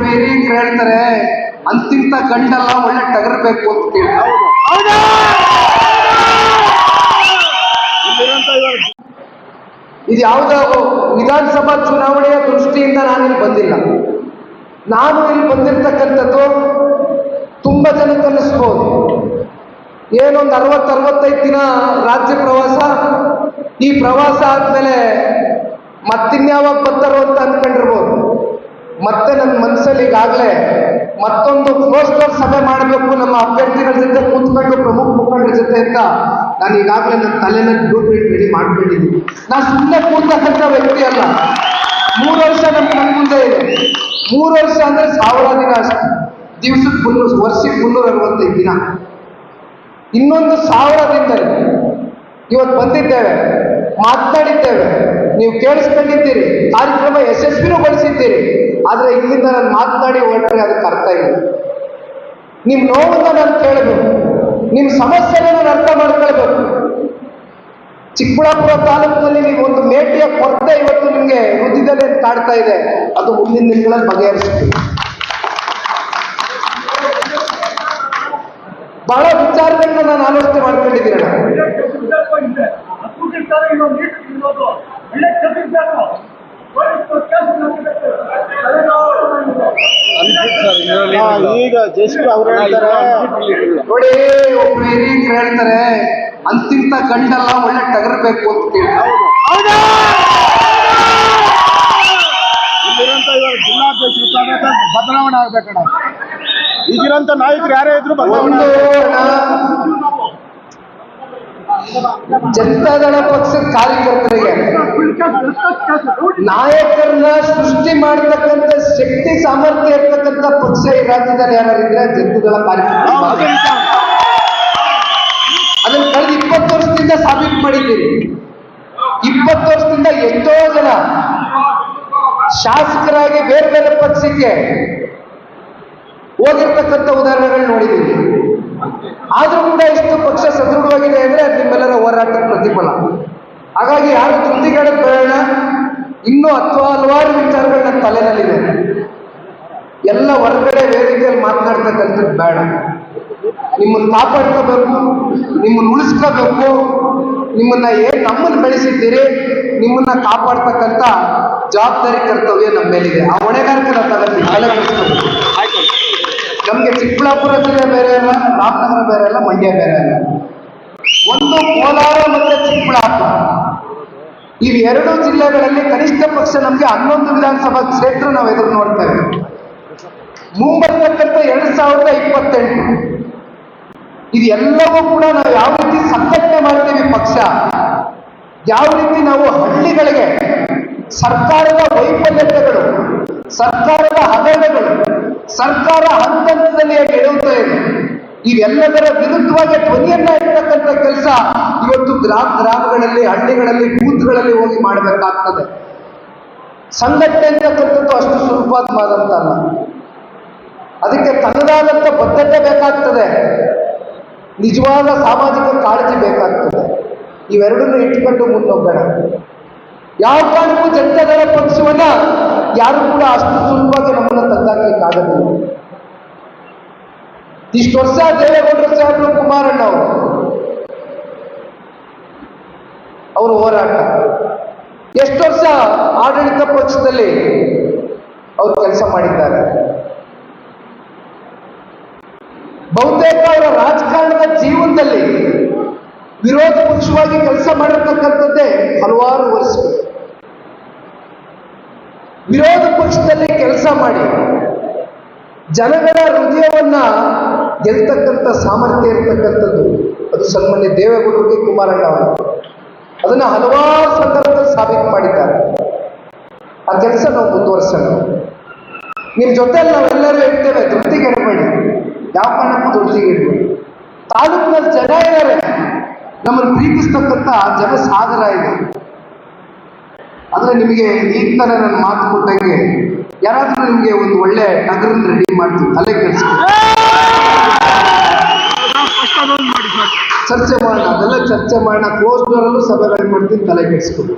ಹಿರಿಯರು ಹೇಳ್ತಾರೆ ಅಂತಿಂತ ಗಂಡಲ್ಲ ಒಳ್ಳೆ ಟಗರ್ಬೇಕು ಅಂತ ಇದು ಯಾವುದೋ ವಿಧಾನಸಭಾ ಚುನಾವಣೆಯ ದೃಷ್ಟಿಯಿಂದ ನಾನಿಲ್ಲಿ ಬಂದಿಲ್ಲ. ನಾನು ಇಲ್ಲಿ ಬಂದಿರ್ತಕ್ಕಂಥದ್ದು ತುಂಬ ಜನ ಕಲಿಸ್ಬೋದು ಏನೊಂದು ಅರವತ್ತು ಅರವತ್ತೈದು ದಿನ ರಾಜ್ಯ ಪ್ರವಾಸ. ಈ ಪ್ರವಾಸ ಆದಮೇಲೆ ಮತ್ತಿನ್ಯಾವಾಗ ಬರ್ತಾರೋ ಅಂತ ಅನ್ಕೊಂಡಿರ್ಬೋದು. ಮತ್ತೆ ನನ್ನ ಮನಸ್ಸಲ್ಲಿ ಈಗಾಗಲೇ ಮತ್ತೊಂದು ಕ್ಲೋಸ್ ಸಭೆ ಮಾಡಬೇಕು ನಮ್ಮ ಅಭ್ಯರ್ಥಿಗಳ ಜೊತೆ ಕೂತ್ಕೊಂಡು ಪ್ರಮುಖ ಮುಖಂಡರ ಜೊತೆ ಅಂತ ನಾನು ಈಗಾಗಲೇ ನನ್ನ ತಲೆನಲ್ಲಿ ಗ್ರೂಪ್ ರೆಡಿ ಮಾಡ್ಕೊಂಡಿದ್ದೀನಿ. ನಾನು ಸುಮ್ಮನೆ ಕೂತಕ್ಕಂಥ ವ್ಯಕ್ತಿ ಅಲ್ಲ. ಮೂರು ವರ್ಷ ನಮ್ಮ ಕಣ್ಣ ಮುಂದೆ ಇದೆ. ಮೂರು ವರ್ಷ ಅಂದ್ರೆ ಸಾವಿರ ದಿನ ಅಷ್ಟೇ. ದಿವಸಕ್ಕೆ ಮುನ್ನೂರು ವರ್ಷಕ್ಕೆ ಮುನ್ನೂರ ಅರವತ್ತೈದು ದಿನ. ಇನ್ನೊಂದು ಸಾವಿರ ದಿನದಲ್ಲಿ ಇವತ್ತು ಬಂದಿದ್ದೇವೆ, ಮಾತನಾಡಿದ್ದೇವೆ. ನೀವು ಕೇಳಿಸ್ಕೊಂಡಿದ್ದೀರಿ, ಕಾರ್ಯಕ್ರಮ ಯಶಸ್ವಿನೂ ಗೊಳಿಸಿದ್ದೀರಿ ಆದರೆ ಇಲ್ಲಿಂದ ನಾನು ಮಾತನಾಡಿ ಹೊರಟ್ರೆ ಅದಕ್ಕೆ ಅರ್ಥ ಇಲ್ಲ. ನಿಮ್ಮ ನೋವನ್ನ ನಾನು ಕೇಳಬೇಕು ನಿಮ್ಮ ಸಮಸ್ಯೆನ ನಾನು ಅರ್ಥ ಮಾಡ್ಕೊಳ್ಬೇಕು. ಚಿಕ್ಕಬಳ್ಳಾಪುರ ತಾಲೂಕಿನಲ್ಲಿ ನೀವು ಒಂದು ಮೇಟಿಯ ಕೊರತೆ ಇವತ್ತು ನಿಮಗೆ ಅಂತ ಕಾಡ್ತಾ ಇದೆ, ಅದು ಮುಂದಿನ ದಿನಗಳಲ್ಲಿ ಬಗೆಹರಿಸ್ತೀವಿ ಬಹಳ ವಿಚಾರಗಳನ್ನ ನಾನು ಆಲೋಚನೆ ಮಾಡ್ಕೊಂಡಿದ್ದೀನಿ ಜಸ್ಟ್ ಅವ್ರು ಹೇಳ್ತಾರೆ. ನೋಡಿ ಒಬ್ರು ಹಿರಿಯರು ಹೇಳ್ತಾರೆ ಅಂತಿಂತ ಗಂಡಲ್ಲ ಒಳ್ಳೆ ಟಗರ್ಬೇಕು ಅಂತ ಕೇಳಿ ಇಲ್ಲಿರೋಂಥ ಇವಾಗ ಜಿಲ್ಲಾಧ್ಯಕ್ಷರು ಬದಲಾವಣೆ ಆಗ್ಬೇಕಣ್ಣ. ಈಗಿರೋಂಥ ನಾಯಕರು ಯಾರೇ ಇದ್ರು ಬದಲಾವಣೆ ಜನತಾದಳ ಪಕ್ಷದ ಕಾರ್ಯಕರ್ತರಿಗೆ ನಾಯಕರನ್ನ ಸೃಷ್ಟಿ ಮಾಡತಕ್ಕಂತ ಶಕ್ತಿ ಸಾಮರ್ಥ್ಯ ರಾಜ್ಯದಲ್ಲಿ ಯಾರಿದ್ರೆ ಜಂತುಗಳ ಅದನ್ನ ಕಳೆದ ಇಪ್ಪತ್ತು ವರ್ಷದಿಂದ ಸಾಬೀತು ಮಾಡಿದ್ದೀರಿ. ಇಪ್ಪತ್ತು ವರ್ಷದಿಂದ ಎಷ್ಟೋ ಜನ ಶಾಸಕರಾಗಿ ಬೇರೆ ಬೇರೆ ಪಕ್ಷಕ್ಕೆ ಹೋಗಿರ್ತಕ್ಕಂಥ ಉದಾಹರಣೆಗಳು ನೋಡಿದ್ದೀವಿ ಆದ್ರೂ ಕೂಡ ಎಷ್ಟು ಪಕ್ಷ ಸದೃಢವಾಗಿದೆ ಅಂದ್ರೆ ಅದು ನಿಮ್ಮೆಲ್ಲರ ಹೋರಾಟದ ಪ್ರತಿಫಲ. ಹಾಗಾಗಿ ಯಾರು ತೃಪ್ತಿಗಳ ಪ್ರಯಾಣ ಇನ್ನೂ ಹತ್ತು ಹಲವಾರು ವಿಚಾರಗಳು ನನ್ನ ತಲೆನಲ್ಲಿದೆ ಎಲ್ಲ ಹೊರಗಡೆ ವೇದಿಕೆಯಲ್ಲಿ ಮಾತನಾಡ್ತಕ್ಕಂಥದ್ದು ಬೇಡ. ನಿಮ್ಮನ್ನು ಕಾಪಾಡ್ಕೋಬೇಕು, ನಿಮ್ಮನ್ನು ಉಳಿಸ್ಕೋಬೇಕು, ನಿಮ್ಮನ್ನ ಏನ್ ನಮ್ಮನ್ನು ಬೆಳೆಸಿದ್ದೀರಿ, ನಿಮ್ಮನ್ನ ಕಾಪಾಡ್ತಕ್ಕಂಥ ಜವಾಬ್ದಾರಿ ಕರ್ತವ್ಯ ನಮ್ಮ ಮೇಲಿದೆ. ಆ ಹೊಣೆಗಾರಿಕೆ ತಗೋತೀವಿ ನಮಗೆ ಚಿಕ್ಕಬಳ್ಳಾಪುರ ಜಿಲ್ಲೆ ಬೇರೆ ಅಲ್ಲ, ರಾಮನಗರ ಬೇರೆ ಅಲ್ಲ, ಮಂಡ್ಯ ಬೇರೆ ಅಲ್ಲ. ಒಂದು ಕೋಲಾರ ಮತ್ತೆ ಚಿಕ್ಕಬಳ್ಳಾಪುರ. ಇವೆರಡು ಜಿಲ್ಲೆಗಳಲ್ಲಿ ಕನಿಷ್ಠ ಪಕ್ಷ ನಮಗೆ ಹನ್ನೊಂದು ವಿಧಾನಸಭಾ ಕ್ಷೇತ್ರ ನಾವು ಎದುರು ನೋಡ್ತೇವೆ ಮುಂಬರ್ತಕ್ಕಂಥ ಎರಡ್ ಸಾವಿರದ ಇಪ್ಪತ್ತೆಂಟು. ಇದೆಲ್ಲವೂ ಕೂಡ ನಾವು ಯಾವ ರೀತಿ ಸಂಘಟನೆ ಮಾಡ್ತೀವಿ ಪಕ್ಷ, ಯಾವ ರೀತಿ ನಾವು ಹಳ್ಳಿಗಳಿಗೆ ಸರ್ಕಾರದ ವೈಫಲ್ಯತೆಗಳು, ಸರ್ಕಾರದ ಹಗರಣಗಳು, ಸರ್ಕಾರ ಹಂತ ಹಂತದಲ್ಲಿ ಇದೆ. ಇವೆಲ್ಲದರ ವಿರುದ್ಧವಾಗಿ ಧ್ವನಿಯನ್ನ ಇರ್ತಕ್ಕಂಥ ಕೆಲಸ ಇವತ್ತು ಗ್ರಾಮ ಗ್ರಾಮಗಳಲ್ಲಿ, ಹಳ್ಳಿಗಳಲ್ಲಿ, ಬೂತ್ಗಳಲ್ಲಿ ಹೋಗಿ ಮಾಡಬೇಕಾಗ್ತದೆ. ಸಂಘಟನೆ ಅಂತಕ್ಕಂಥದ್ದು ಅಷ್ಟು ಸುಲಭವಾದಂತಲ್ಲ ಅದಕ್ಕೆ ತನ್ನದಾದಂಥ ಬದ್ಧತೆ ಬೇಕಾಗ್ತದೆ. ನಿಜವಾದ ಸಾಮಾಜಿಕ ಕಾಳಜಿ ಬೇಕಾಗ್ತದೆ. ಇವೆರಡನ್ನು ಇಟ್ಕೊಂಡು ಮುನ್ನೋಗೋಣ ಯಾವ ಕಾರಣಕ್ಕೂ ಜನತಾದಳ ಪಕ್ಷವನ್ನ ಯಾರು ಕೂಡ ಅಷ್ಟು ಸುಲಭವಾಗಿ ನಮ್ಮನ್ನು ತಂದಾಕ್ಲಿಕ್ಕಾಗೋದಿಲ್ಲ ಇಷ್ಟು ವರ್ಷ ದೇವೇಗೌಡರು ಸಾಹೇಬರು ಕುಮಾರಣ್ಣ ಅವರು, ಅವರ ಹೋರಾಟ. ಎಷ್ಟು ವರ್ಷ ಆಡಳಿತ ಪಕ್ಷದಲ್ಲಿ ಅವರು ಕೆಲಸ ಮಾಡಿದ್ದಾರೆ. ಬಹುತೇಕ ಅವರ ರಾಜಕಾರಣದ ಜೀವನದಲ್ಲಿ ವಿರೋಧ ಪಕ್ಷವಾಗಿ ಕೆಲಸ ಮಾಡಿರ್ತಕ್ಕಂಥದ್ದೇ ಹಲವಾರು ವರ್ಷಗಳು. ವಿರೋಧ ಪಕ್ಷದಲ್ಲಿ ಕೆಲಸ ಮಾಡಿ ಜನಗಳ ಹೃದಯವನ್ನ ಗೆಲ್ತಕ್ಕಂಥ ಸಾಮರ್ಥ್ಯ ಇರ್ತಕ್ಕಂಥದ್ದು ಅದು ಸನ್ಮಾನ್ಯ ದೇವೇಗೌಡರಿಗೆ ಕುಮಾರಣ್ಣ ಅವರು. ಅದನ್ನ ಹಲವಾರು ಸಂದರ್ಭದಲ್ಲಿ ಸಾಬೀತು ಮಾಡಿದ್ದಾರೆ. ಆ ಕೆಲಸ ನಾವು ಮುಂದುವರ್ಸೋಣ. ನಿಮ್ಮ ಜೊತೆಯಲ್ಲಿ ನಾವೆಲ್ಲರೂ ಇರ್ತೇವೆ ಇಡಬೇಡಿ ಯಾವ ಕಾರಣಕ್ಕೂ ಧೃತಿಗೆ ಇಡಬೇಡಿ ತಾಲೂಕಿನಲ್ಲಿ ಜನ ಇದ್ದಾರೆ ನಮ್ಮನ್ನು ಪ್ರೀತಿಸ್ತಕ್ಕಂಥ ಜನ ಸಾಗರ ಇದೆ. ಅಂದ್ರೆ ನಿಮಗೆ ಈ ಥರ ನನ್ನ ಮಾತು ಕೊಟ್ಟಂಗೆ ಯಾರಾದರೂ ನಿಮಗೆ ಒಂದು ಒಳ್ಳೆ ನಗರನ್ನ ರೆಡಿ ಮಾಡ್ತೀವಿ ತಲೆ ಸರ್. ಚರ್ಚೆ ಮಾಡೋಣ ಅದೆಲ್ಲ ಚರ್ಚೆ ಮಾಡೋಣ. ಕ್ಲೋಸ್ ಡೋರಲ್ಲೂ ಸಭೆಗಳು ಮಾಡ್ತೀನಿ ತಲೆ ಕೆಡಿಸ್ಕೊಂಡು.